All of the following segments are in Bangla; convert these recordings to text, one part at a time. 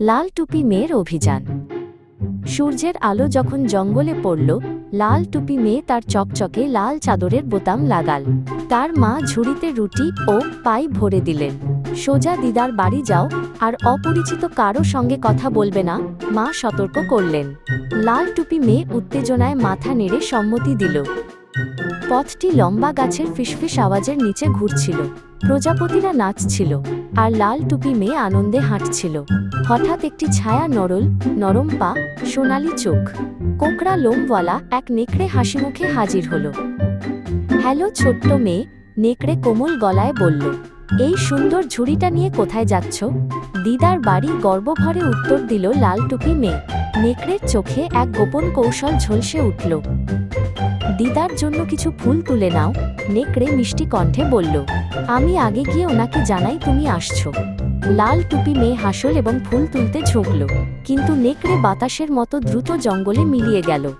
লাল টুপি মেয়ের অভিযান। সূর্যের আলো যখন জঙ্গলে পড়ল, লাল টুপি মেয়ে তার চকচকে লাল চাদরের বোতাম লাগাল। তার মা ঝুড়িতে রুটি ও পাই ভরে দিলেন। সোজা দিদার বাড়ি যাও, আর অপরিচিত কারও সঙ্গে কথা বলবে না, মা সতর্ক করলেন। লাল টুপি মেয়ে উত্তেজনায় মাথা নেড়ে সম্মতি দিল। পথটি লম্বা গাছের ফিসফিস আওয়াজের নিচে ঘুরছিল। প্রজাপতিরা নাচছিল, আর লাল টুপি মেয়ে আনন্দে হাঁটছিল। হঠাৎ একটি ছায়া নরল, নরম পা, সোনালি চোখ। কোকড়া লোমওয়ালা এক নেকড়ে হাসিমুখে হাজির হলো। হ্যালো ছোট্ট মেয়ে, নেকড়ে কোমল গলায় বলল। এই সুন্দর ঝুড়িটা নিয়ে কোথায় যাচ্ছ? দিদার বাড়ি গর্বভরে উত্তর দিল লাল টুপি মেয়ে। নেকড়ের চোখে এক গোপন কৌশল ঝলসে উঠল। দিদার জন্য কিছু ফুল তুলে নাও, নেকড়ে মিষ্টি কণ্ঠে বলল। আমি আগে গিয়ে ওনাকে জানাই তুমি আসছো। লাল টুপি মেয়ে হাসল এবং ফুল তুলতে ঝুঁকল। কিন্তু নেকড়ে বাতাসের মতো দ্রুত জঙ্গলে মিলিয়ে গেল।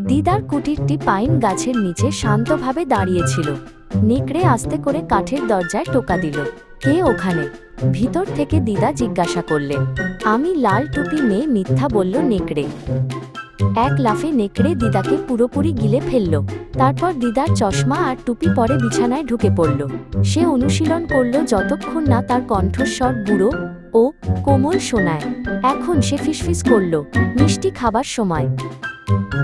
দিদার কুটিরটি পাইন গাছের নিচে শান্তভাবে দাঁড়িয়েছিল। নেকড়ে আস্তে করে কাঠের দরজায় টোকা দিল। কে ওখানে? ভিতর থেকে দিদা জিজ্ঞাসা করলেন। আমি লাল টুপি মেয়ে মিথ্যা বলল নেকড়ে। এক লাফে নেকড়ে দিদাকে পুরোপুরি গিলে ফেলল। তারপর দিদার চশমা আর টুপি পরে বিছানায় ঢুকে পড়ল। সে অনুশীলন করল যতক্ষণ না তার কণ্ঠস্বর বুড়ো ও কোমল শোনায়। এখন সে ফিসফিস করল, মিষ্টি খাবার সময়।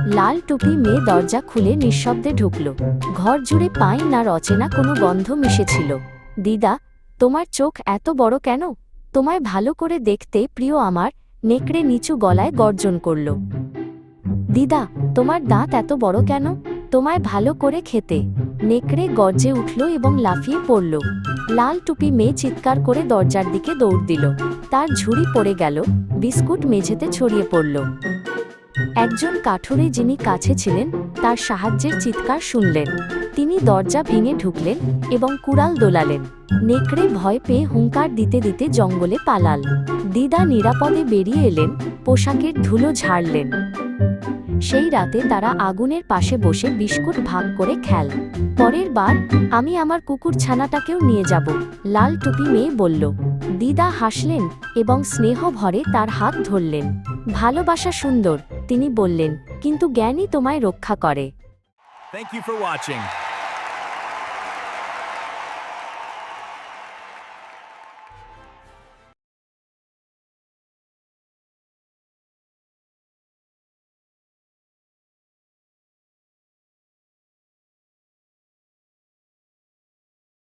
লাল টুপি মেয়ে দরজা খুলে নিঃশব্দে ঢুকল। ঘর জুড়ে পাইন আর অচেনা কোনো গন্ধ মিশেছিল। দিদা, তোমার চোখ এত বড় কেন? তোমায় ভালো করে দেখতে প্রিয় আমার, নেকড়ে নিচু গলায় গর্জন করল। দিদা, তোমার দাঁত এত বড় কেন? তোমায় ভালো করে খেতে। নেকড়ে গর্জে উঠল এবং লাফিয়ে পড়ল। লাল টুপি মেয়ে চিৎকার করে দরজার দিকে দৌড় দিল। তার ঝুড়ি পড়ে গেল, বিস্কুট মেঝেতে ছড়িয়ে পড়ল। একজন কাঠুরে যিনি কাছে ছিলেন, তার সাহায্যের চিৎকার শুনলেন। তিনি দরজা ভেঙে ঢুকলেন এবং কুড়াল দোলালেন। নেকড়ে ভয় পেয়ে হুঙ্কার দিতে দিতে জঙ্গলে পালাল। দিদা নিরাপদে বেরিয়ে এলেন, পোশাকের ধুলো ঝাড়লেন। সেই রাতে তারা আগুনের পাশে বসে বিস্কুট ভাগ করে খেল। পরের বার আমি আমার কুকুর ছানাটাকেও নিয়ে যাব, লাল টুপি মেয়ে বলল। দিদা হাসলেন এবং স্নেহ ভরে তার হাত ধরলেন। ভালোবাসা সুন্দর, তিনি বললেন, কিন্তু জ্ঞানই তোমায় রক্ষা করে। Thank you for watching.